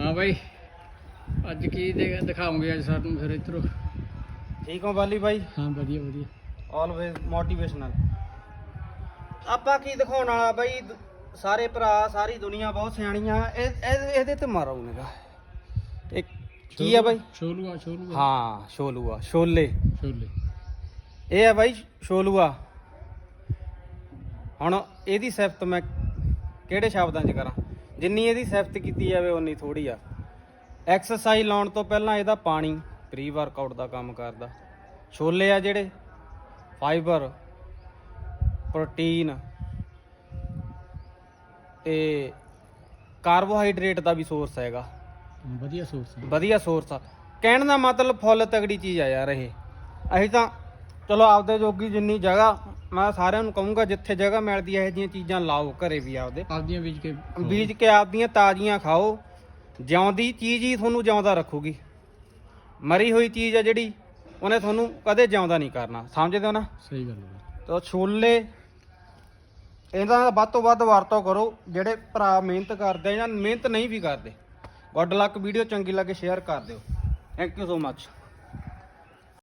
ਹਾਂ ਬਾਈ ਅੱਜ ਕੀ ਦੇ- ਦਿਖਾਓਗੇ ਅੱਜ ਸਾਨੂੰ ਫਿਰ ਇਧਰੋਂ? ਠੀਕ ਹੋ ਬਾਲੀ ਬਾਈ? ਹਾਂ ਵਧੀਆ ਵਧੀਆ। ਆਲਵੇਜ਼ ਮੋਟੀਵੇਸ਼ਨਲ ਆਪਾਂ ਕੀ ਦਿਖਾਉਣ ਵਾਲਾ ਬਾਈ? ਸਾਰੇ ਭਰਾ ਸਾਰੀ ਦੁਨੀਆ ਬਹੁਤ ਸਿਆਣੀਆਂ ਇਹ ਇਹ- ਇਹਦੇ ਤੇ ਮਾਰੋ ਨਿਗਾ ਇੱਕ ਕੀ ਆ ਬਾਈ? ਛੋਲੂਆ ਛੋਲੂਆ। ਹਾਂ ਸ਼ੋਲੂਆ ਸ਼ੋਲੇ ਛੋਲੇ। ਇਹ ਆ ਬਾਈ ਸ਼ੋਲੂਆ ਹੁਣ ਇਹਦੀ ਸਿਫਤ ਮੈਂ ਕਿਹੜੇ ਸ਼ਬਦਾਂ 'ਚ ਕਰਾਂ? ਜਿੰਨੀ ਇਹਦੀ ਸਿਫਤ ਕੀਤੀ ਜਾਵੇ ਉਨੀ ਥੋੜੀ ਆ। ਐਕਸਰਸਾਈਜ਼ ਲਾਉਣ ਤੋਂ ਪਹਿਲਾਂ ਇਹਦਾ ਪਾਣੀ ਪ੍ਰੀ ਵਰਕਆਊਟ ਦਾ ਕੰਮ ਕਰਦਾ। ਛੋਲੇ ਆ ਜਿਹੜੇ ਫਾਈਬਰ ਪ੍ਰੋਟੀਨ ਤੇ ਕਾਰਬੋਹਾਈਡਰੇਟ ਦਾ ਵੀ ਸੋਰਸ ਹੈਗਾ। ਵਧੀਆ ਸੋਰਸ ਵਧੀਆ ਸੋਰਸ ਆ। ਕਹਿਣ ਦਾ ਮਤਲਬ ਫੁੱਲ ਤਗੜੀ ਚੀਜ਼ ਆ ਯਾਰ ਇਹ। ਅਸੀਂ ਤਾਂ ਚਲੋ ਆਪਦੇ ਜੋਗੀ ਜਿੰਨੀ ਜਗ੍ਹਾ ਮੈਂ ਸਾਰਿਆਂ ਨੂੰ ਕਹੂੰਗਾ ਜਿੱਥੇ ਜਗ੍ਹਾ ਮਿਲਦੀ ਹੈ ਇਹ ਚੀਜ਼ਾਂ ਲਾਓ ਘਰੇ ਵੀ ਆਪਦੇ। ਆਪਦੀਆਂ ਬੀਜ ਕੇ ਬੀਜ ਕੇ ਆਪਦੀਆਂ ਤਾਜ਼ੀਆਂ ਖਾਓ। ਜਿਉਂਦੀ ਚੀਜ਼ ਹੀ ਤੁਹਾਨੂੰ ਜਿਉਂਦਾ ਰੱਖੂਗੀ। ਮਰੀ ਹੋਈ ਚੀਜ਼ ਆ ਜਿਹੜੀ ਉਹਨੇ ਤੁਹਾਨੂੰ ਕਦੇ ਜਿਉਂਦਾ ਨਹੀਂ ਕਰਨਾ। ਸਮਝਦੇ ਹੋ ਨਾ? ਸਹੀ ਗੱਲ ਹੈ। ਤਾਂ ਛੋਲੇ ਇਹਦਾ ਵੱਧ ਤੋਂ ਵੱਧ ਵਰਤੋਂ ਕਰੋ। ਜਿਹੜੇ ਭਰਾ ਮਿਹਨਤ ਕਰਦੇ ਆ ਜਾਂ ਮਿਹਨਤ ਨਹੀਂ ਵੀ ਕਰਦੇ ਗੁੱਡ ਲੱਕ ਵੀਡੀਓ ਚੰਗੀ ਲੱਗੇ ਸ਼ੇਅਰ ਕਰ ਦਿਓ। Thank you so much